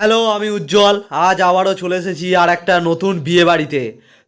Hello, আমি উজ্জ্বল। আজ আবারও চলে এসেছি আর একটা নতুন বিয়ে বাড়িতে।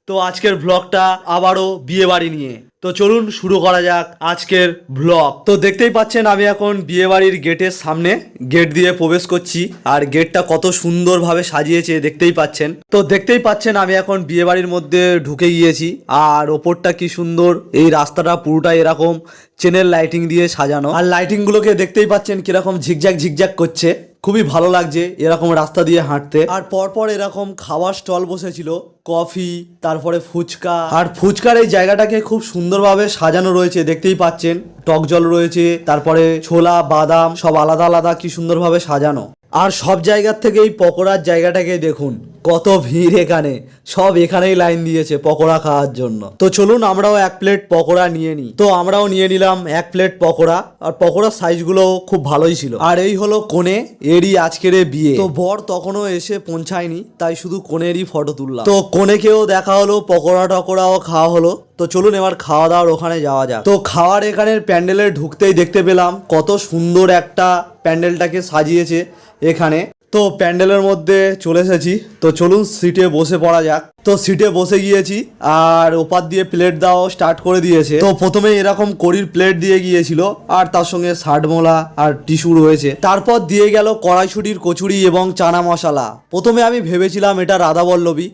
তো আজকের ব্লগটা আবারও বিয়ে বাড়ি নিয়ে। তো চলুন শুরু করা যাক আজকের ব্লগ তো দেখতেই পাচ্ছেন, আমি এখন বিয়ে বাড়ির গেটের সামনে গেট দিয়ে প্রবেশ করছি। আর গেটটা কত সুন্দরভাবে সাজিয়েছে, দেখতেই পাচ্ছেন। তো দেখতেই পাচ্ছেন, আমি এখন বিয়ে বাড়ির মধ্যে ঢুকে গিয়েছি। আর ওপরটা কি সুন্দর, এই রাস্তাটা পুরোটাই এরকম চেনের লাইটিং দিয়ে সাজানো। আর লাইটিংগুলোকে দেখতেই পাচ্ছেন, কীরকম ঝিকঝাক ঝিকঝ্যাক করছে। খুবই ভালো লাগছে এরকম রাস্তা দিয়ে হাঁটতে। আর পরপর এরকম খাওয়ার স্টল বসেছিল কফি তারপরে ফুচকা। আর ফুচকার এই জায়গাটাকে খুব সুন্দরভাবে সাজানো রয়েছে দেখতেই পাচ্ছেন। টক জল রয়েছে তারপরে ছোলা বাদাম সব আলাদা আলাদা কি সুন্দরভাবে সাজানো। আর সব জায়গার থেকে এই পকোড়ার জায়গাটাকে দেখুন। কত ভিড় এখানে। সব এখানেই লাইন দিয়েছে পকোড়া খাওয়ার জন্য। তো চলুন আমরাও এক প্লেট পকোড়া নিয়ে নিই। তো আমরাও নিয়ে নিলাম এক প্লেট পকোড়া। আর পকোড়ার সাইজগুলো খুব ভালোই ছিল। আর এই হলো কোণে এরই আজকের বিয়ে। তো বর তখনও এসে পৌঁছায়নি, তাই শুধু কোণেরই ফটো তুললাম। তো কোণেকেও দেখা হলো, পকোড়া টকোড়াও খাওয়া হলো। তো চলুন এবার খাওয়া দাওয়ার ওখানে যাওয়া যাক। তো খাওয়ার এখানের প্যান্ডেলে ঢুকতেই দেখতে পেলাম কত সুন্দর একটা প্যান্ডেলটাকে সাজিয়েছে এখানে। তো প্যান্ডেলের মধ্যে চলে এসেছি। তো চলুন সিটে বসে পড়া যাক। তো সিটে বসে গিয়েছি আর ওপার দিয়ে প্লেট দাও স্টার্ট করে দিয়েছে। তো প্রথমে এরকম কড়ির প্লেট দিয়ে গিয়েছিল আর তার সঙ্গে ষাটমোলা আর টিস্যু রয়েছে। তারপর দিয়ে গেল কড়াইশুটির কচুরি এবং চানা মশলা। প্রথমে আমি ভেবেছিলাম এটা রাধাবল্লভী,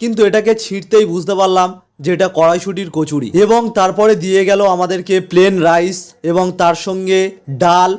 কিন্তু এটাকে ছিঁড়তেই বুঝতে পারলাম যে এটা কড়াইশুটির কচুরি। এবং তারপরে দিয়ে গেল আমাদেরকে প্লেন রাইস এবং তার সঙ্গে ডাল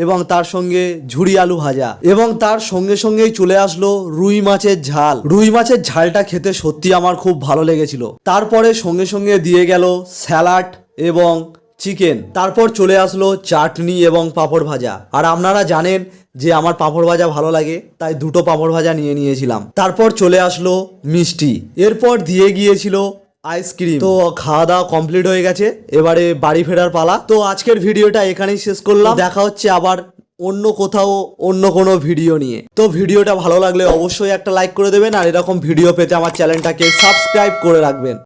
এবং তার সঙ্গে ঝুড়ি আলু ভাজা। এবং তার সঙ্গে সঙ্গেই চলে আসলো রুই মাছের ঝাল। রুই মাছের ঝালটা খেতে সত্যি আমার খুব ভালো লেগেছিল। তারপরে সঙ্গে সঙ্গে দিয়ে গেল স্যালাড এবং চিকেন। তারপর চলে আসলো চাটনি এবং পাঁপড় ভাজা। আর আপনারা জানেন যে আমার পাঁপড় ভাজা ভালো লাগে, তাই দুটো পাঁপড় ভাজা নিয়ে নিয়েছিলাম। তারপর চলে আসলো মিষ্টি। এরপর দিয়ে গিয়েছিল আইসক্রিম তো খাওয়া দাওয়া কমপ্লিট হয়ে গেছে। এবারে বাড়ি ফেরার পালা। তো আজকের ভিডিওটা এখানেই শেষ করলাম। দেখা হচ্ছে আবার অন্য কোথাও অন্য কোনো ভিডিও নিয়ে। তো ভিডিওটা ভালো লাগলে অবশ্যই একটা লাইক করে দেবেন। আর এরকম ভিডিও পেতে আমার চ্যানেলটাকে সাবস্ক্রাইব করে রাখবেন।